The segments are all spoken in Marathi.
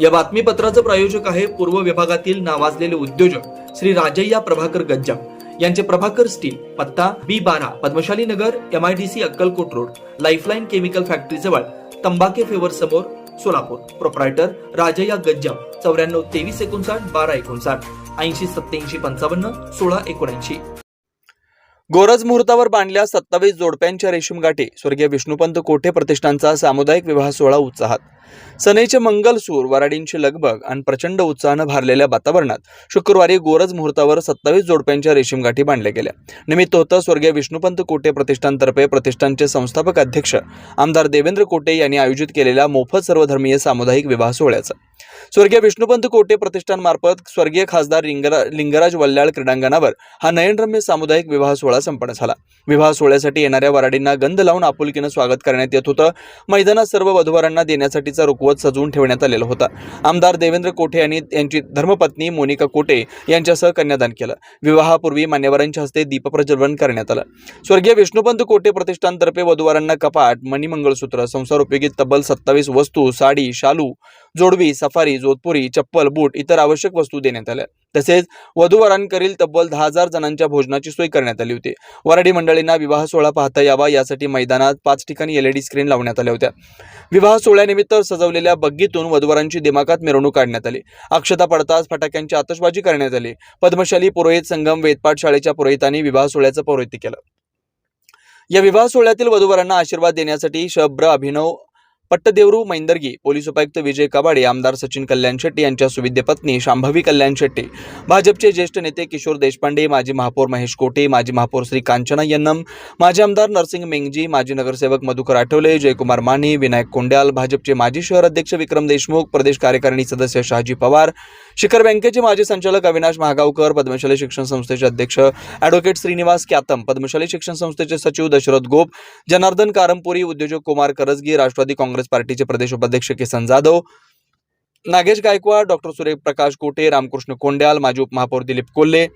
या बातमीपत्राचं प्रायोजक आहे पूर्व विभागातील नावाजलेले उद्योजक श्री राजय्या प्रभाकर गज्जा यांचे प्रभाकर स्टील पत्ता बी बारा Padmashali Nagar M I D C Akkalkot road lifeline chemical factory जवळ तंबाके फेवर समोर सोलापूर. प्रोप्रायटर राजय्या गज्जा चौऱ्याण्णव तेवीस एकोणसाठ बारा एकोणसाठ ऐंशी सत्याऐंशी पंचावन्न सोळा एकोणऐंशी. गोरज मुहूर्तावर बांधल्या सत्तावीस जोडप्यांच्या रेशीम गाठी स्वर्गीय विष्णुपंत कोठे प्रतिष्ठानचा सामुदायिक विवाह सोहळा उत्साहात. सनईचे मंगलसूर वराडींची लगबग आणि प्रचंड उत्साहानं भारलेल्या वातावरणात शुक्रवारी गोरज मुहूर्तावर सत्तावीस जोडप्यांच्या रेशीम गाठी बांधल्या गेल्या. निमित्त होतं स्वर्गीय विष्णुपंत कोटे प्रतिष्ठानतर्फे प्रतिष्ठानचे संस्थापक अध्यक्ष आमदार देवेंद्र कोटे यांनी आयोजित केलेल्या मोफत सर्वधर्मीय सामुदायिक विवाह सोहळ्याचं. स्वर्गीय विष्णुपंत कोटे प्रतिष्ठानमार्फत स्वर्गीय खासदार लिंगरा लिंगराज वल्ल्याळ क्रीडांगणावर हा नयनरम्य सामुदायिक विवाह सोहळा संपन्न झाला. विवाह सोहळ्यासाठी येणाऱ्या वराडींना गंध लावून आपुलकीनं स्वागत करण्यात येत होतं. मैदानात सर्व वधूवरांना देण्यासाठीचा रुखवत सजवून ठेवण्यात आलेला होता. आमदार देवेंद्र कोठे यांनी यांची धर्मपत्नी मोनिका कोटे यांच्यासह कन्यादान केलं. विवाहापूर्वी मान्यवरांच्या हस्ते दीपप्रज्वलन करण्यात आलं. स्वर्गीय विष्णुपंत कोटे प्रतिष्ठानतर्फे वधूवरांना कपाट मणिमंगळसूत्र संसार उपयोगी तब्बल सत्तावीस वस्तू साडी शालू जोडवी सफारी जोधपुरी चप्पल बूट इतर आवश्यक वस्तू देण्यात आल्या. तसेच वधूवरांकरील तब्बल दहा हजार जणांच्या भोजनाची सोय करण्यात आली होती. वराडी मंडळींना विवाह सोहळा पाहता यावा यासाठी मैदानात पाच ठिकाणी एलईडी स्क्रीन लावण्यात आल्या होत्या. विवाह सोहळ्यानिमित्त सजवलेल्या बग्गीतून वधूवरांची दिमाखात मिरवणूक काढण्यात आली. अक्षता पडताच फटाक्यांची आतषबाजी करण्यात आली. पद्मशाली पुरोहित संगम वेदपाठ शाळेच्या पुरोहितांनी विवाह सोहळ्याचं पौरोहित्य केलं. या विवाह सोहळ्यातील वधूवरांना आशीर्वाद देण्यासाठी शब्र अभिनव पट्टदेवरू मैंदर्गी पोलीस उपायुक्त विजय कबाडे आमदार सचिन कल्याण शेट्टी यांच्या सुविद्य पत्नी शांभवी कल्याण शेट्टी भाजपचे ज्येष्ठ नेते किशोर देशपांडे माजी महापौर महेश कोटे माजी महापौर श्री कांचना यन्नम माजी आमदार नरसिंग मेंगजी माजी नगरसेवक मधुकर आठवले जयकुमार माने विनायक कोंड्याल भाजपचे माजी शहर अध्यक्ष विक्रम देशमुख प्रदेश कार्यकारिणी सदस्य शहाजी पवार शिखर बँकेचे माजी संचालक अविनाश महागावकर पद्मशाली शिक्षण संस्थेचे अध्यक्ष ॲडव्होकेट श्रीनिवास क्यातम पद्मशाली शिक्षण संस्थेचे सचिव दशरथ गोप जनार्दन कारंपुरी उद्योजक कुमार करजगी राष्ट्रवादी काँग्रेस पार्टीचे प्रदेश उपाध्यक्ष किसन जाधव नागेश गायकवाड डॉक्टर सूर्यप्रकाश कोटे रामकृष्ण कोंड्याल माजी उपमहापौर दिलीप कोल्हे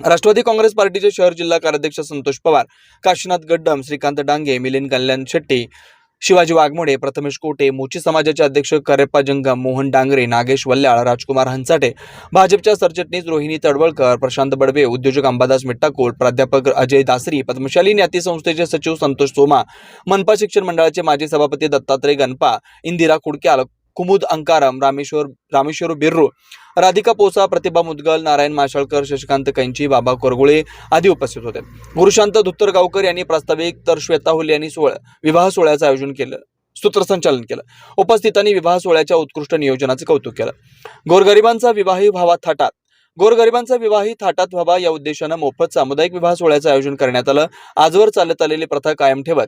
राष्ट्रवादी काँग्रेस पार्टीचे शहर जिल्हा कार्याध्यक्ष संतोष पवार काशीनाथ गड्डम श्रीकांत डांगे मिलिंद कल्याण शेट्टी शिवाजी वाघमोडे प्रथमेश कोटे मोची समाजाचे अध्यक्ष करेप्पा जंगम मोहन डांगरे नागेश वल्ल्याळ राजकुमार हंचाटे भाजपच्या सरचिटणीस रोहिणी तडवळकर प्रशांत बडवे उद्योजक अंबादास मिट्टाकोल प्राध्यापक अजय दासरी पद्मशाली न्याती संस्थेचे सचिव संतोष सोमा मनपा शिक्षण मंडळाचे माजी सभापती दत्तात्रय गणपा इंदिरा कुडक्याल कुमुद अंकाराम रामेश्वर रामेश्वर बिर्रू राधिका पोसा प्रतिभा मुदगल नारायण माशाळकर शशिकांत कैंची बाबा कोरगुळे आदी उपस्थित होते. गुरुशांत धुत्तरगावकर यांनी प्रास्ताविक तर श्वेता हुल यांनी सोहळा विवाह सोहळ्याचं आयोजन केलं सूत्रसंचालन केलं. उपस्थितांनी विवाह सोहळ्याच्या उत्कृष्ट नियोजनाचं कौतुक केलं. गोरगरिबांचा विवाही व्हावा थाटात. गोरगरिबांचा विवाही थाटात व्हावा या उद्देशानं मोफत सामुदायिक विवाह सोहळ्याचं आयोजन करण्यात आलं. आजवर चालत आलेली प्रथा कायम ठेवत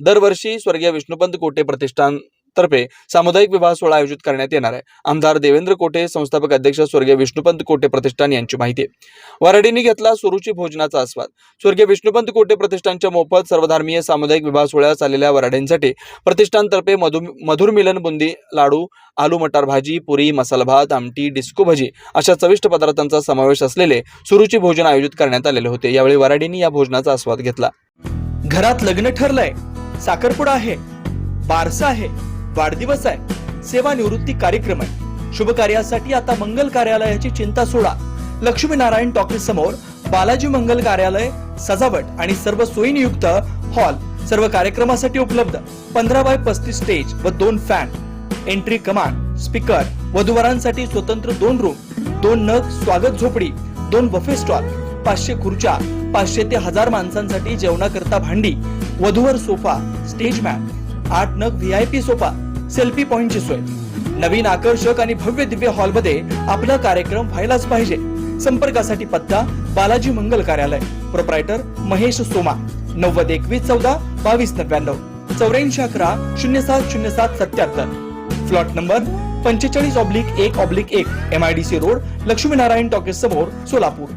दरवर्षी स्वर्गीय विष्णुपंत कोटे प्रतिष्ठान तर्फे सामुदायिक विवाह सोहळा आयोजित करण्यात येणार आहे. आमदार देवेंद्र कोटे संस्थापक अध्यक्ष स्वर्गीय विष्णुपंत कोटे प्रतिष्ठान यांची माहिती आहे. वराडींनी घेतला सुरुची भोजनाचा आस्वाद. स्वर्गीय विष्णुपंत कोटे प्रतिष्ठानच्या मोफत सर्वधर्मीय सामुदायिक विवाह सोहळ्यास आलेल्या वराडींसाठी प्रतिष्ठानतर्फे मधु मधुर मिलन बुंदी लाडू आलू मटार भाजी पुरी मसाला भात आमटी डिस्को भजी अशा चविष्ट पदार्थांचा समावेश असलेले सुरुची भोजन आयोजित करण्यात आलेले होते. यावेळी वराडींनी या भोजनाचा आस्वाद घेतला. घरात लग्न ठरलंय. साखरपुडा आहे. बारसा आहे. वाढदिवस आहे. सेवानिवृत्ती कार्यक्रम आहे. शुभ कार्यासाठी आता मंगल कार्यालयाची चिंता सोडा. लक्ष्मीनारायण टॉकीज समोर बालाजी मंगल कार्यालय सजावट आणि सर्व सोयीनियुक्त हॉल सर्व कार्यक्रमासाठी उपलब्ध. पंधरा बाय पस्तीस स्टेज व दोन फॅन. एंट्री कमांड स्पीकर वधूवरांसाठी स्वतंत्र दोन रूम दोन नग स्वागत झोपडी दोन बफे स्टॉल पाचशे खुर्च्या पाचशे ते हजार माणसांसाठी जेवणाकरता भांडी वधूवर सोफा स्टेज मॅप आठ नग V I P sofa selfie पॉइंटची सोय. नवीन आकर्षक आणि भव्य दिव्य हॉलमध्ये आपला कार्यक्रम व्हायलाच पाहिजे. संपर्कासाठी पत्ता बालाजी मंगल कार्यालय. प्रोप्रायटर महेश सोमा. नव्वद एकवीस चौदा बावीस नव्याण्णव. चौऱ्याऐंशी अकरा शून्य सात शून्य सात सत्याहत्तर. फ्लॉट नंबर पंचेचाळीस ऑब्लिक एक ऑब्लिक एक. M I D C road Laxminarayan talkies समोर सोलापूर.